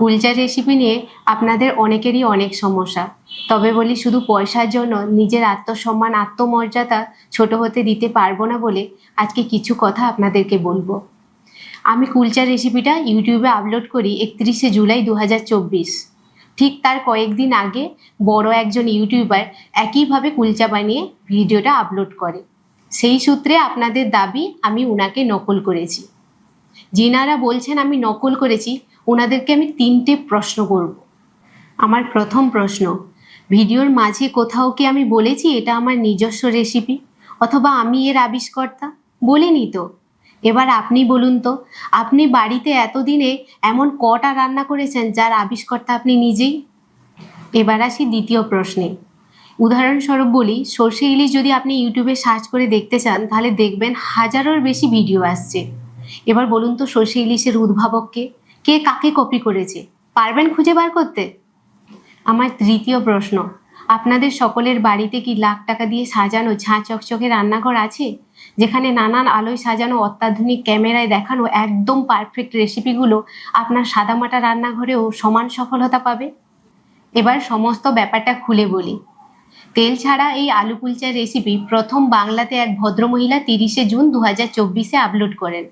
কুলচার recipe নিয়ে আপনাদের অনেকেরই অনেক সমস্যা। তবে বলি শুধু পয়সার জন্য নিজের আত্মসম্মান, আত্মমর্যাদা ছোট হতে দিতে পারব না বলে আজকে কিছু কথা আপনাদেরকে বলব। আমি কুলচা রেসিপিটা ইউটিউবে আপলোড করি একত্রিশে জুলাই দু হাজার চব্বিশ। ঠিক তার কয়েকদিন আগে বড় একজন ইউটিউবার একইভাবে কুলচা বানিয়ে ভিডিওটা আপলোড করে। সেই সূত্রে আপনাদের দাবি আমি ওনাকে নকল করেছি। যিনারা বলছেন, আমি নকল করেছি। ওনাদেরকে আমি তিনটে প্রশ্ন করব। আমার প্রথম প্রশ্ন, ভিডিওর মাঝে কোথাও কি আমি বলেছি এটা আমার নিজস্ব রেসিপি অথবা আমি এর আবিষ্কর্তা? বলিনি তো। এবার আপনি বলুন তো, আপনি বাড়িতে এতদিনে এমন কটা রান্না করেছেন যার আবিষ্কর্তা আপনি নিজেই? এবার আসি দ্বিতীয় প্রশ্নে। উদাহরণস্বরূপ বলি, সর্ষে ইলিশ যদি আপনি ইউটিউবে সার্চ করে দেখতে চান, তাহলে দেখবেন হাজারোর বেশি ভিডিও আসছে। এবার বলুন তো সর্ষে ইলিশের উদ্ভাবককে কে? কাকে কপি করেছে? পারবেন খুঁজে বার করতে? আমার তৃতীয় প্রশ্ন, আপনাদের সকলের বাড়িতে কি লাখ টাকা দিয়ে সাজানো ঝাঁ চকচকে রান্নাঘর আছে? যেখানে নানান আলোয় সাজানো অত্যাধুনিক ক্যামেরায় দেখানো একদম পারফেক্ট রেসিপিগুলো আপনার সাদামাটা রান্নাঘরেও সমান সফলতা পাবে? এবার সমস্ত ব্যাপারটা খুলে বলি। তেল ছাড়া এই আলু কুলচার রেসিপি প্রথম বাংলাতে এক ভদ্রমহিলা তিরিশে জুন দু হাজার চব্বিশে আপলোড করেন।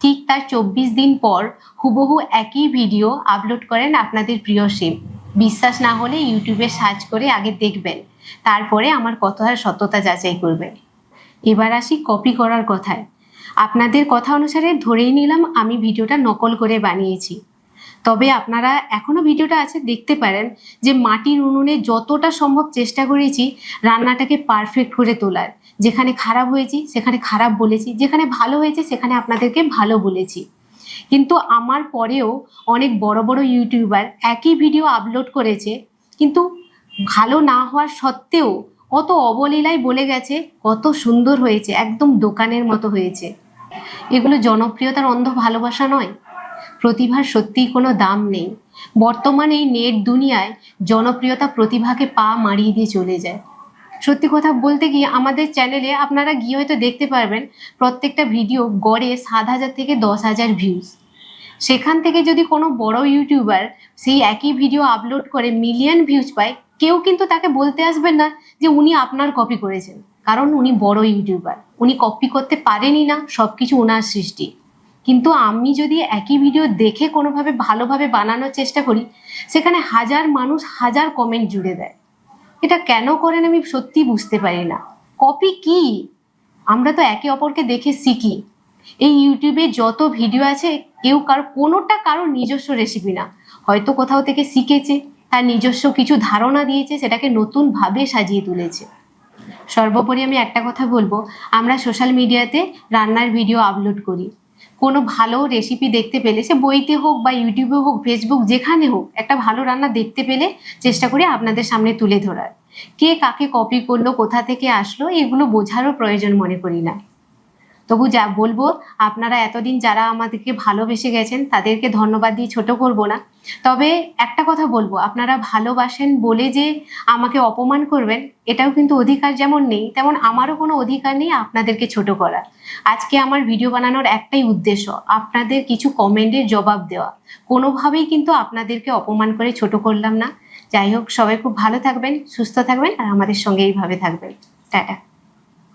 ঠিক তার চব্বিশ দিন পর হুবহু একই ভিডিও আপলোড করেন আপনাদের প্রিয় শিব। বিশ্বাস না হলে ইউটিউবে সার্চ করে আগে দেখবেন। তারপরে আমার কথার সত্যতা যাচাই করবেন। এবার আসি কপি করার কথায়। আপনাদের কথা অনুসারে ধরেই নিলাম আমি ভিডিওটা নকল করে বানিয়েছি। তবে আপনারা এখনও ভিডিওটা আছে, দেখতে পারেন যে মাটির উনুনে যতটা সম্ভব চেষ্টা করেছি রান্নাটাকে পারফেক্ট করে তোলার। যেখানে খারাপ হয়েছি, সেখানে খারাপ বলেছি, যেখানে ভালো হয়েছে, সেখানে আপনাদেরকে ভালো বলেছি। কিন্তু আমার পরেও অনেক বড় বড় ইউটিউবার একই ভিডিও আপলোড করেছে, কিন্তু ভালো না হওয়ার সত্ত্বেও কত অবলীলায় বলে গেছে, কত সুন্দর হয়েছে, একদম দোকানের মতো হয়েছে। এগুলো জনপ্রিয়তার অন্ধ ভালোবাসা নয়। প্রতিভার সত্যিই কোনো দাম নেই। বর্তমানে এই নেট দুনিয়ায় জনপ্রিয়তা প্রতিভাকে পা মারিয়ে দিয়ে চলে যায়। সত্যি কথা বলতে গিয়ে আমাদের চ্যানেলে আপনারা গিয়ে হয়তো দেখতে পারবেন, প্রত্যেকটা ভিডিও গড়ে সাত হাজার থেকে দশ হাজার ভিউজ সেখান থেকে যদি কোনো বড় ইউটিউবার সেই একই ভিডিও আপলোড করে মিলিয়ন ভিউজ পায়, কেউ কিন্তু তাকে বলতে আসবেন না যে উনি আপনার কপি করেছেন। কারণ উনি বড় ইউটিউবার উনি কপি করতে পারেনই না সব কিছু ওনার সৃষ্টি। কিন্তু আমি যদি একই ভিডিও দেখে কোনোভাবে ভালোভাবে বানানোর চেষ্টা করি, সেখানে হাজার মানুষ হাজার কমেন্ট জুড়ে দেয়। এটা কেন করেন আমি সত্যি বুঝতে পারি না। কপি কি? আমরা তো একে অপরকে দেখে শিখি। এই ইউটিউবে যত ভিডিও আছে, কেউ কারও, কোনোটা কারোর নিজস্ব রেসিপি না। হয়তো কোথাও থেকে শিখেছে, তার নিজস্ব কিছু ধারণা দিয়েছে, সেটাকে নতুনভাবে সাজিয়ে তুলেছে। সর্বোপরি আমি একটা কথা বলব, আমরা সোশ্যাল মিডিয়াতে রান্নার ভিডিও আপলোড করি। কোনো ভালো রেসিপি দেখতে পেলে, সে বইতে হোক বা ইউটিউবে হোক ফেসবুক যেখানে হোক, একটা ভালো রান্না দেখতে পেলে চেষ্টা করি আপনাদের সামনে তুলে ধরার। কে কাকে কপি করল, কোথা থেকে আসলো, এগুলো বোঝারও প্রয়োজন মনে করি না। তবু যা বলব, আপনারা এতদিন যারা আমাদেরকে ভালোবেসে গেছেন, তাদেরকে ধন্যবাদ দিয়ে ছোট করব না। তবে একটা কথা বলব, আপনারা ভালোবাসেন বলে যে আমাকে অপমান করবেন, এটাও কিন্তু অধিকার যেমন নেই, তেমন আমারও কোনো অধিকার নেই আপনাদেরকে ছোট করা আজকে আমার ভিডিও বানানোর একটাই উদ্দেশ্য, আপনাদের কিছু কমেন্টের জবাব দেওয়া। কোনোভাবেই কিন্তু আপনাদেরকে অপমান করে ছোট করলাম না। যাই হোক, সবাই খুব ভালো থাকবেন, সুস্থ থাকবেন, আর আমাদের সঙ্গে এইভাবে থাকবেন। টাটা।